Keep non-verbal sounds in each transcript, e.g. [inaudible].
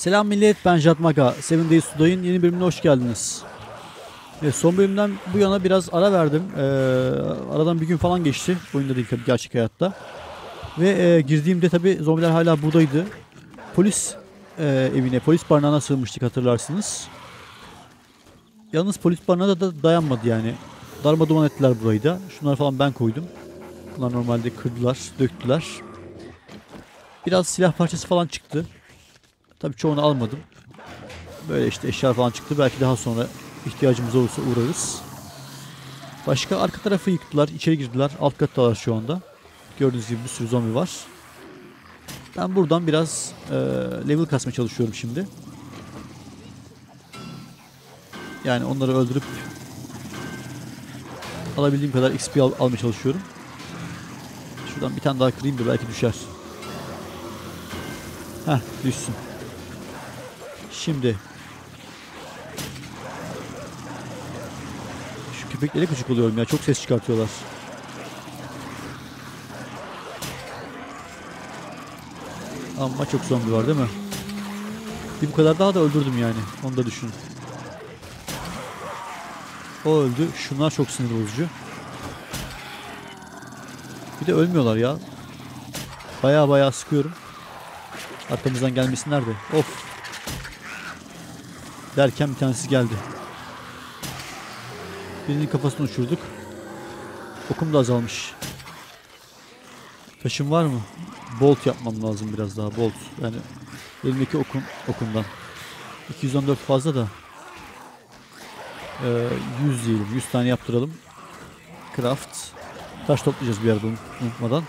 Selam millet ben Jatmaka. Seven Days to Die'in yeni bölümüne hoş geldiniz. Evet, son bölümden bu yana biraz ara verdim. Ee, aradan bir gün falan geçti. Oyunda değil tabii gerçek hayatta. Ve e, girdiğimde tabii zombiler hala buradaydı. Polis e, evine, polis barınağına sığınmıştık hatırlarsınız. Yalnız polis barınağı da dayanmadı yani. Darma duman ettiler burayı da. Şunları falan ben koydum. Bunlar normalde kırdılar, döktüler. Biraz silah parçası falan çıktı. Tabii çoğunu almadım. Böyle işte eşya falan çıktı. Belki daha sonra ihtiyacımız olursa uğrarız. Başka arka tarafı yıktılar. içeri girdiler. Alt kattalar şu anda. Gördüğünüz gibi bir sürü zombi var. Ben buradan biraz e, level kasmaya çalışıyorum şimdi. Yani onları öldürüp alabildiğim kadar XP al almaya çalışıyorum. Şuradan bir tane daha kırayım da belki düşer. Heh düşsün. Şimdi şu köpeklere küçük oluyorum ya çok ses çıkartıyorlar. Ama çok zombi var değil mi? Bir bu kadar daha da öldürdüm yani. Onu da düşünün. O öldü. Şunlar çok sinir bozucu. Bir de ölmüyorlar ya. Baya baya sıkıyorum. Arkamızdan gelmesinler de. Of. Derken bir tanesi geldi. Birinin kafasını uçurduk. Okum da azalmış. Taşım var mı? Bolt yapmam lazım biraz daha. Bolt. Yani elimdeki okun okundan. 214 fazla da. Ee, 100 diyelim. 100 tane yaptıralım. Craft. Taş toplayacağız bir yerde unutmadan.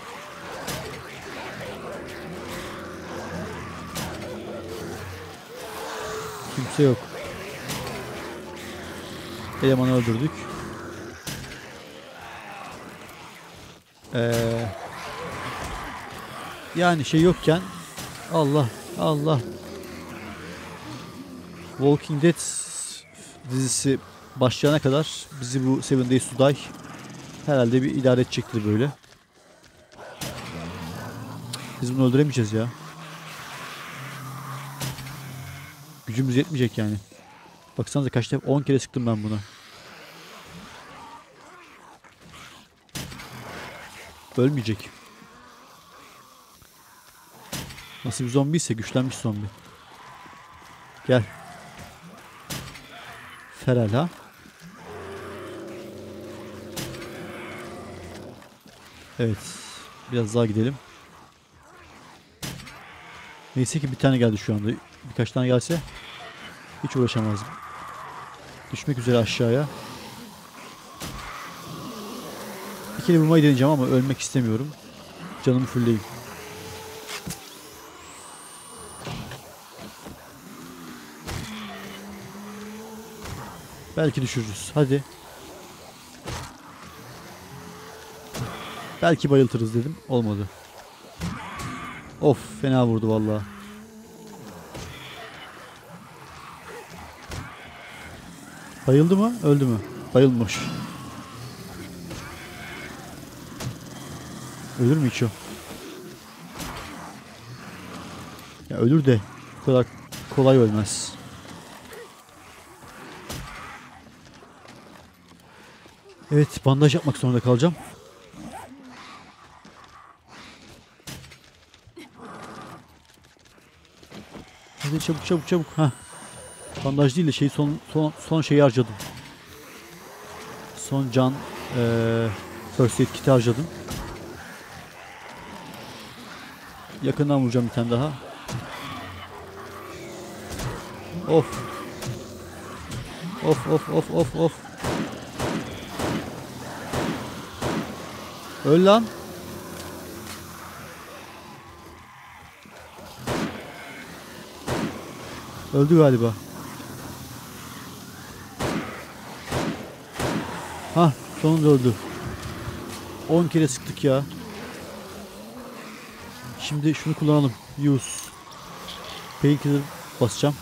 Kimse yok. Elemanı öldürdük. Ee, yani şey yokken Allah Allah Walking Dead dizisi başlayana kadar bizi bu Seven Days to Die herhalde bir idare edecektir böyle. Biz bunu öldüremeyeceğiz ya. Gücümüz yetmeyecek yani. Baksanıza kaç defa 10 kere sıktım ben buna. Ölmeyecek. Nasıl bir zombi ise güçlenmiş zombi. Gel. Feral ha. Evet. Biraz daha gidelim. Neyse ki bir tane geldi şu anda. Birkaç tane gelse hiç uğraşamazdım. Düşmek üzere aşağıya. Bir kere vurmayı deneyeceğim ama ölmek istemiyorum. Canımı fullleyeyim. Belki düşürürüz. Hadi. Belki bayıltırız dedim. Olmadı. Of fena vurdu vallahi. Bayıldı mı? Öldü mü? Bayılmış. Ölür mü hiç o? Ya ölür de bu kadar kolay ölmez. Evet bandaj yapmak zorunda kalacağım. Hadi çabuk çabuk çabuk. Heh. Bandaj değil de şey son son son şeyi harcadım. Son can eee first aid kit'i harcadım. Yakından vuracağım bir tane daha. Of. Of of of of of. Öl lan. Öldü galiba. Ha, sonunda öldü. 10 kere sıktık ya. Şimdi şunu kullanalım. Use. Painkiller basacağım.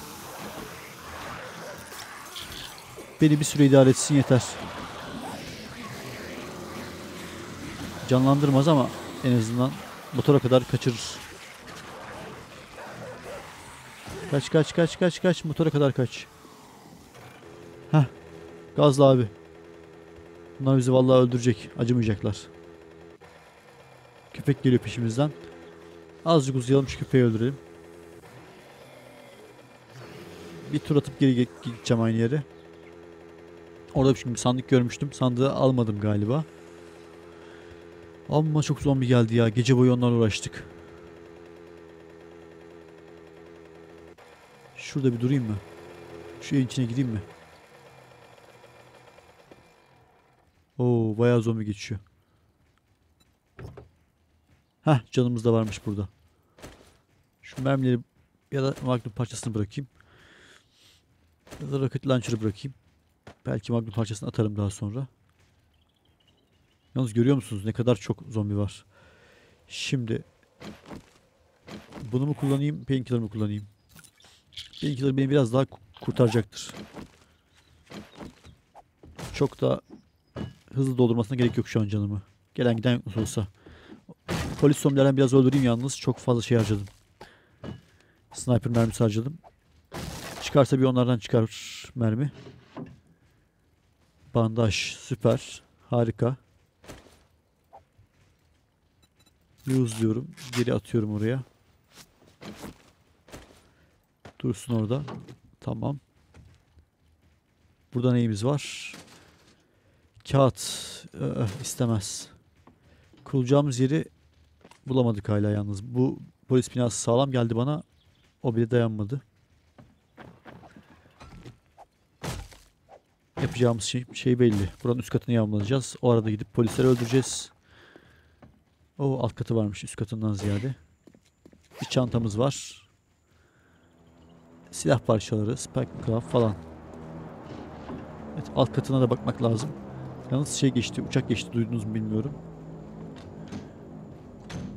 Beni bir süre idare etsin yeter. Canlandırmaz ama en azından motora kadar kaçırır. Kaç kaç kaç kaç kaç motora kadar kaç. Heh. Gazla abi. Bunlar bizi vallahi öldürecek. Acımayacaklar. Köpek geliyor peşimizden. Azıcık uzayalım şu köpeği öldürelim. Bir tur atıp geri ge- gideceğim aynı yere. Orada bir sandık görmüştüm. Sandığı almadım galiba. Amma çok zombi geldi ya. Gece boyu onlarla uğraştık. Şurada bir durayım mı? Şu evin içine gireyim mi? Oo bayağı zombi geçiyor. Heh canımız da varmış burada. Şu mermileri ya da magnum parçasını bırakayım. Ya da rocket launcher'ı bırakayım. Belki magnum parçasını atarım daha sonra. Yalnız görüyor musunuz ne kadar çok zombi var. Şimdi bunu mu kullanayım, painkiller mı kullanayım? Painkiller beni biraz daha ku- kurtaracaktır. Çok da hızlı doldurmasına gerek yok şu an canımı. Gelen giden yok olsa. Polis zombilerden biraz öldüreyim yalnız. Çok fazla şey harcadım. Sniper mermisi harcadım. Çıkarsa bir onlardan çıkar mermi. Bandaj süper. Harika. Use diyorum. Geri atıyorum oraya. Dursun orada. Tamam. Burada neyimiz var? Kağıt. Ee, istemez. Kurulacağımız yeri bulamadık hala yalnız. Bu polis binası sağlam geldi bana. O bile dayanmadı. Yapacağımız şey, şey belli. Buranın üst katını yağmalayacağız. O arada gidip polisleri öldüreceğiz. O alt katı varmış üst katından ziyade. Bir çantamız var. Silah parçaları, spike craft falan. Evet alt katına da bakmak lazım. Yalnız şey geçti, uçak geçti duydunuz mu bilmiyorum.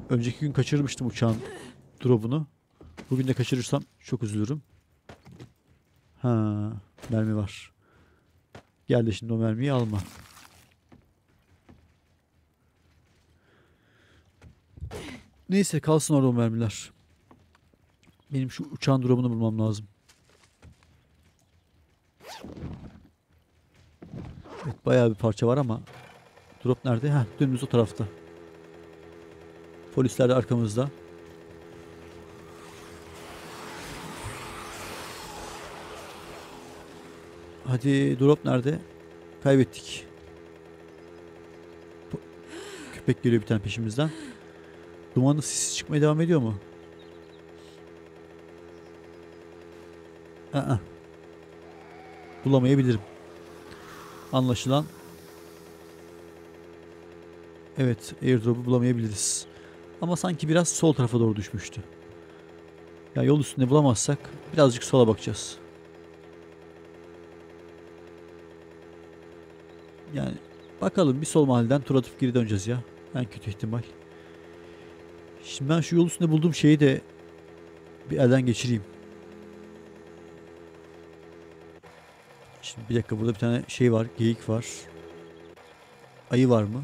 Önceki gün kaçırmıştım uçağın drop'unu. Bugün de kaçırırsam çok üzülürüm. Ha, mermi var. Gel de şimdi o mermiyi alma. Neyse kalsın orada o mermiler. Benim şu uçağın drop'unu bulmam lazım. Evet bayağı bir parça var ama drop nerede? Heh dönümüz o tarafta. Polisler de arkamızda. Hadi drop nerede? Kaybettik. Köpek geliyor bir tane peşimizden. Dumanlı sisi çıkmaya devam ediyor mu? Aa. Bulamayabilirim. Anlaşılan Evet, airdrop'u bulamayabiliriz. Ama sanki biraz sol tarafa doğru düşmüştü. Ya yol üstünde bulamazsak birazcık sola bakacağız. Yani bakalım bir sol mahalleden tur atıp geri döneceğiz ya. En kötü ihtimal. Şimdi ben şu yol üstünde bulduğum şeyi de bir elden geçireyim. Şimdi bir dakika burada bir tane şey var. Geyik var. Ayı var mı?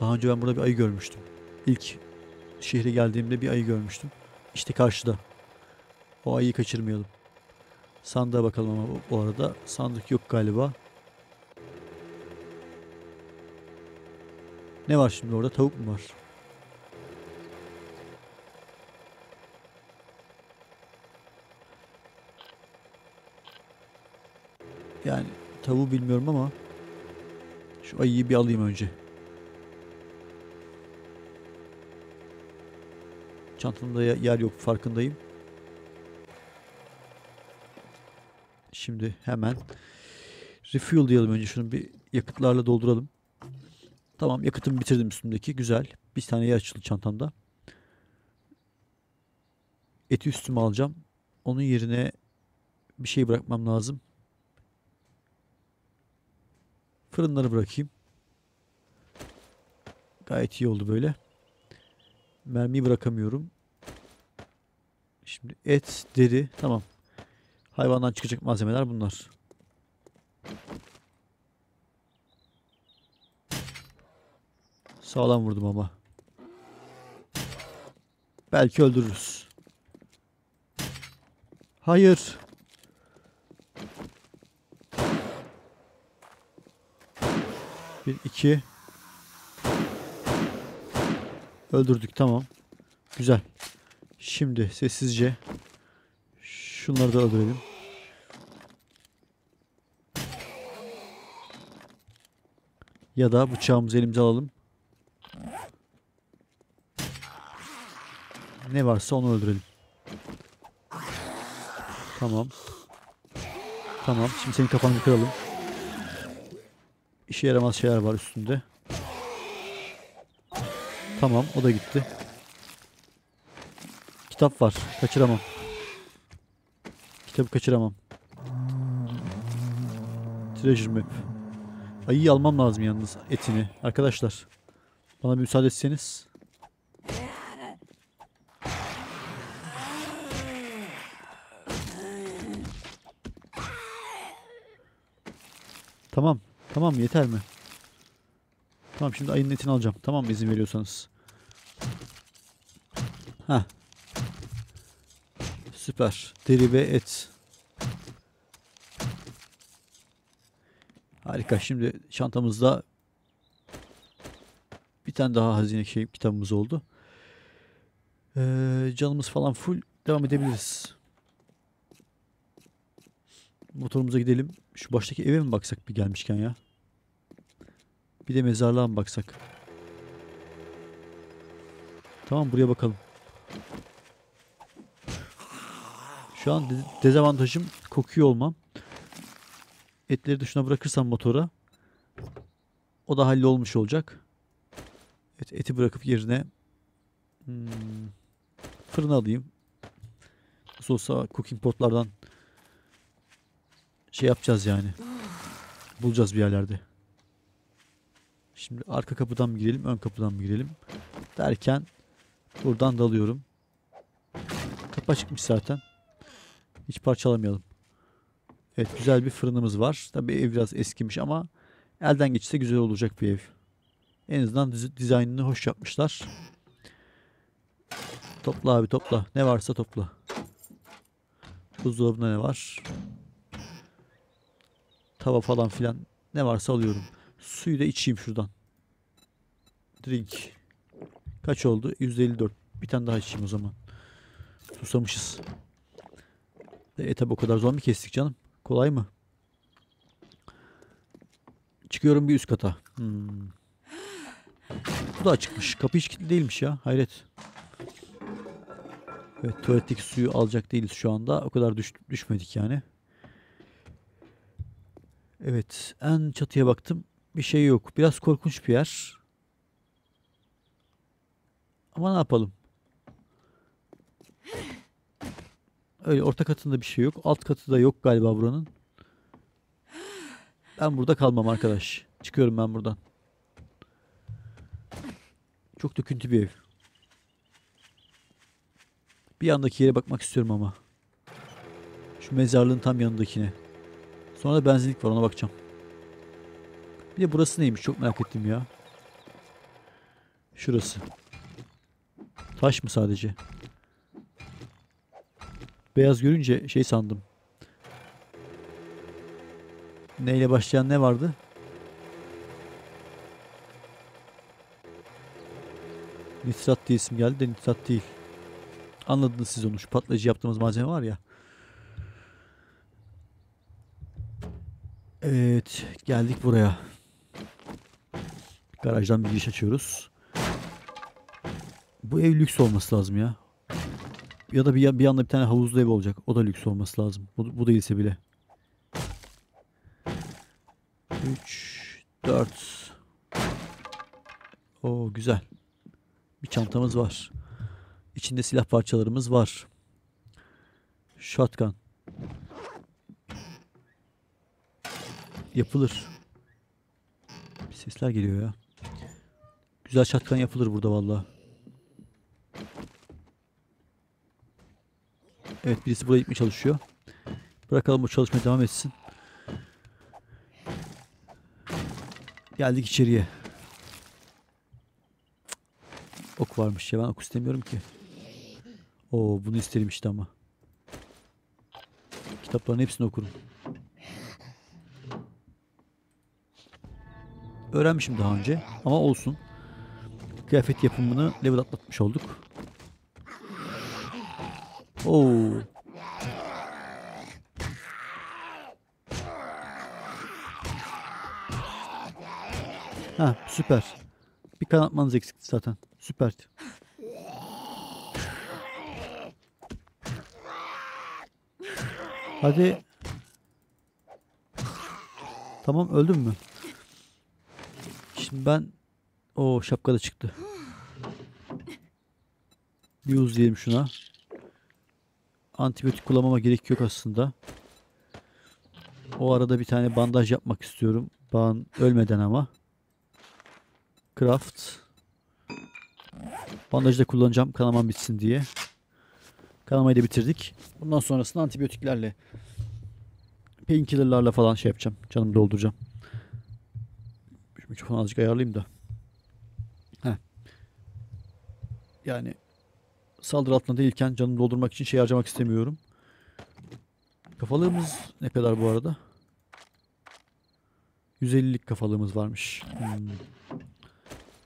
Daha önce ben burada bir ayı görmüştüm. İlk şehre geldiğimde bir ayı görmüştüm. İşte karşıda. O ayıyı kaçırmayalım. Sandığa bakalım ama bu- arada. Sandık yok galiba. Ne var şimdi orada? Tavuk mu var? Yani tavuğu bilmiyorum ama şu ayıyı bir alayım önce. Çantamda yer yok farkındayım. Şimdi hemen refuel diyelim önce şunu bir yakıtlarla dolduralım. Tamam yakıtımı bitirdim üstümdeki. Güzel. Bir tane yer açıldı çantamda. Eti üstüme alacağım. Onun yerine bir şey bırakmam lazım. Fırınları bırakayım. Gayet iyi oldu böyle. Mermiyi bırakamıyorum. Şimdi et, deri. Tamam. Hayvandan çıkacak malzemeler bunlar. Sağlam vurdum ama. Belki öldürürüz. Hayır. Bir, iki. Öldürdük tamam. Güzel. Şimdi sessizce şunları da öldürelim. Ya da bıçağımızı elimize alalım. Ne varsa onu öldürelim. Tamam. Tamam. Şimdi senin kafanı kıralım. İşe yaramaz şeyler var üstünde. Tamam. O da gitti. Kitap var. Kaçıramam. Kitabı kaçıramam. Treasure map. Ayıyı almam lazım yalnız etini. Arkadaşlar. Bana bir müsaade etseniz. Tamam. Tamam yeter mi? Tamam şimdi ayının etini alacağım. Tamam izin veriyorsanız. Ha. Süper. Deri ve et. Harika. Şimdi çantamızda bir tane daha hazine şey kitabımız oldu. Ee, canımız falan full. Devam edebiliriz. Motorumuza gidelim. Şu baştaki eve mi baksak bir gelmişken ya? Bir de mezarlığa mı baksak? Tamam buraya bakalım. Şu an de- dezavantajım kokuyor olmam. Etleri de şuna bırakırsam motora o da hallolmuş olacak. Evet, eti bırakıp yerine hmm, fırına alayım. Nasıl olsa cooking potlardan şey yapacağız yani. Bulacağız bir yerlerde. Şimdi arka kapıdan mı girelim, ön kapıdan mı girelim derken buradan dalıyorum. Kapı açıkmış zaten. Hiç parçalamayalım. Evet güzel bir fırınımız var. Tabii ev biraz eskimiş ama elden geçse güzel olacak bir ev. En azından diz- dizaynını hoş yapmışlar. Topla abi topla. Ne varsa topla. Buzdolabında ne var? Tava falan filan ne varsa alıyorum. Suyu da içeyim şuradan. Drink. Kaç oldu? 154. Bir tane daha içeyim o zaman. Susamışız. E tabi o kadar zombi kestik canım. Kolay mı? Çıkıyorum bir üst kata. Hmm. Bu da açıkmış. Kapı hiç kilitli değilmiş ya. Hayret. Evet tuvaletteki suyu alacak değiliz şu anda. O kadar düş, düşmedik yani. Evet en çatıya baktım. Bir şey yok. Biraz korkunç bir yer. Ama ne yapalım? Öyle orta katında bir şey yok. Alt katı da yok galiba buranın. Ben burada kalmam arkadaş. Çıkıyorum ben buradan. Çok döküntü bir ev. Bir yandaki yere bakmak istiyorum ama. Şu mezarlığın tam yanındakine. Sonra da benzinlik var ona bakacağım. Bir de burası neymiş çok merak ettim ya. Şurası. Taş mı sadece? Beyaz görünce şey sandım. Neyle başlayan ne vardı? Nitrat diye isim geldi de nitrat değil. Anladınız siz onu. Şu patlayıcı yaptığımız malzeme var ya. Evet. Geldik buraya. Garajdan bir giriş açıyoruz. Bu ev lüks olması lazım ya. Ya da bir, bir anda bir tane havuzlu ev olacak. O da lüks olması lazım. Bu, bu değilse bile. 3 4 O güzel. Bir çantamız var. İçinde silah parçalarımız var. Shotgun. Yapılır. Bir sesler geliyor ya. Güzel shotgun yapılır burada vallahi. Evet birisi buraya gitmeye çalışıyor. Bırakalım o çalışmaya devam etsin. Geldik içeriye. Ok varmış ya ben ok istemiyorum ki. Oo bunu isterim işte ama. Kitapların hepsini okurum. Öğrenmişim daha önce ama olsun. Kıyafet yapımını level atlatmış olduk. Oo. Ha süper. Bir kanatmanız eksikti zaten. Süper. Hadi. Tamam öldün mü? Şimdi ben o şapka da çıktı. Bir uzayayım şuna. Antibiyotik kullanmama gerek yok aslında. O arada bir tane bandaj yapmak istiyorum. Bağın ölmeden ama. Craft. Bandajı da kullanacağım kanamam bitsin diye. Kanamayı da bitirdik. Bundan sonrasında antibiyotiklerle painkiller'larla falan şey yapacağım. Canımı dolduracağım. Mikrofonu azıcık ayarlayayım da. Heh. Yani saldırı altında değilken canımı doldurmak için şey harcamak istemiyorum. Kafalığımız ne kadar bu arada? 150'lik kafalığımız varmış. Hmm.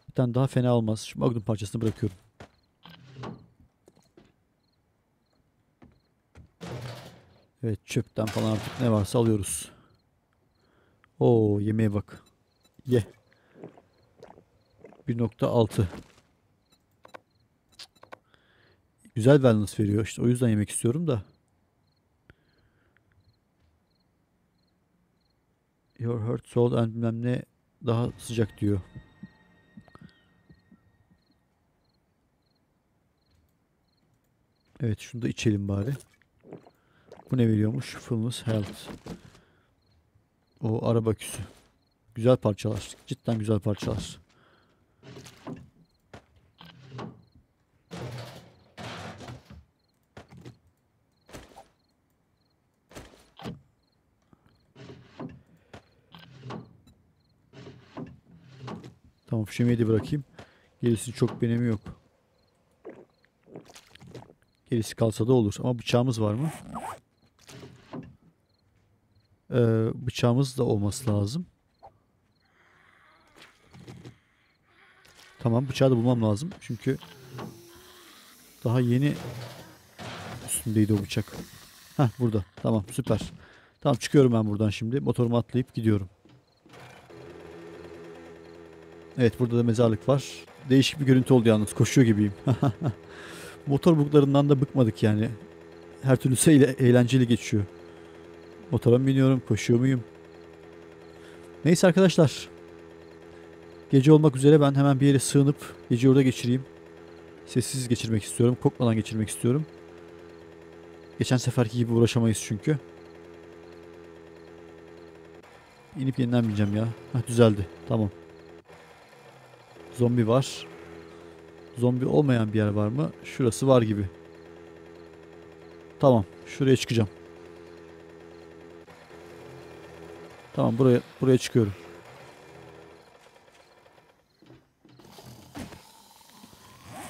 Bir tane daha fena olmaz. Şu magnum parçasını bırakıyorum. Evet çöpten falan artık ne varsa alıyoruz. Oo yemeğe bak. Ye. 1.6 Güzel wellness veriyor. İşte o yüzden yemek istiyorum da. Your heart, soul and bilmem ne daha sıcak diyor. Evet şunu da içelim bari. Bu ne veriyormuş? Fullness Health. O araba küsü. Güzel parçalar. Cidden güzel parçalar. Tamam fişemeyi de bırakayım. Gerisi çok bir yok. Gerisi kalsa da olur. Ama bıçağımız var mı? Ee, bıçağımız da olması lazım. Tamam bıçağı da bulmam lazım. Çünkü daha yeni üstündeydi o bıçak. Heh burada. Tamam süper. Tamam çıkıyorum ben buradan şimdi. Motoruma atlayıp gidiyorum. Evet burada da mezarlık var. Değişik bir görüntü oldu yalnız. Koşuyor gibiyim. [laughs] Motor buklarından da bıkmadık yani. Her türlüsü eğle- eğlenceli geçiyor. Motora mı biniyorum? Koşuyor muyum? Neyse arkadaşlar. Gece olmak üzere ben hemen bir yere sığınıp gece orada geçireyim. Sessiz geçirmek istiyorum. Korkmadan geçirmek istiyorum. Geçen seferki gibi uğraşamayız çünkü. İnip yeniden bineceğim ya. Heh, düzeldi. Tamam. Zombi var. Zombi olmayan bir yer var mı? Şurası var gibi. Tamam. Şuraya çıkacağım. Tamam buraya buraya çıkıyorum.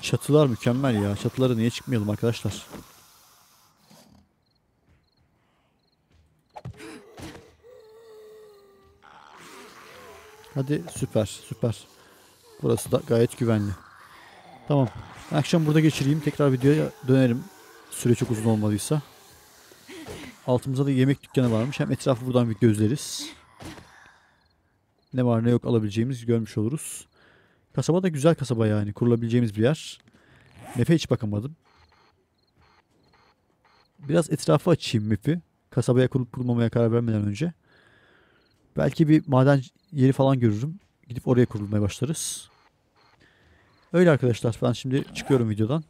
Çatılar mükemmel ya. Çatılara niye çıkmayalım arkadaşlar? Hadi süper süper. Burası da gayet güvenli. Tamam. Akşam burada geçireyim. Tekrar videoya dönerim. Süre çok uzun olmadıysa. Altımızda da yemek dükkanı varmış. Hem etrafı buradan bir gözleriz. Ne var ne yok alabileceğimiz görmüş oluruz. Kasaba da güzel kasaba yani. Kurulabileceğimiz bir yer. Map'e hiç bakamadım. Biraz etrafı açayım map'i. Kasabaya kurulup kurulmamaya karar vermeden önce. Belki bir maden yeri falan görürüm. Gidip oraya kurulmaya başlarız. Öyle arkadaşlar ben şimdi çıkıyorum videodan.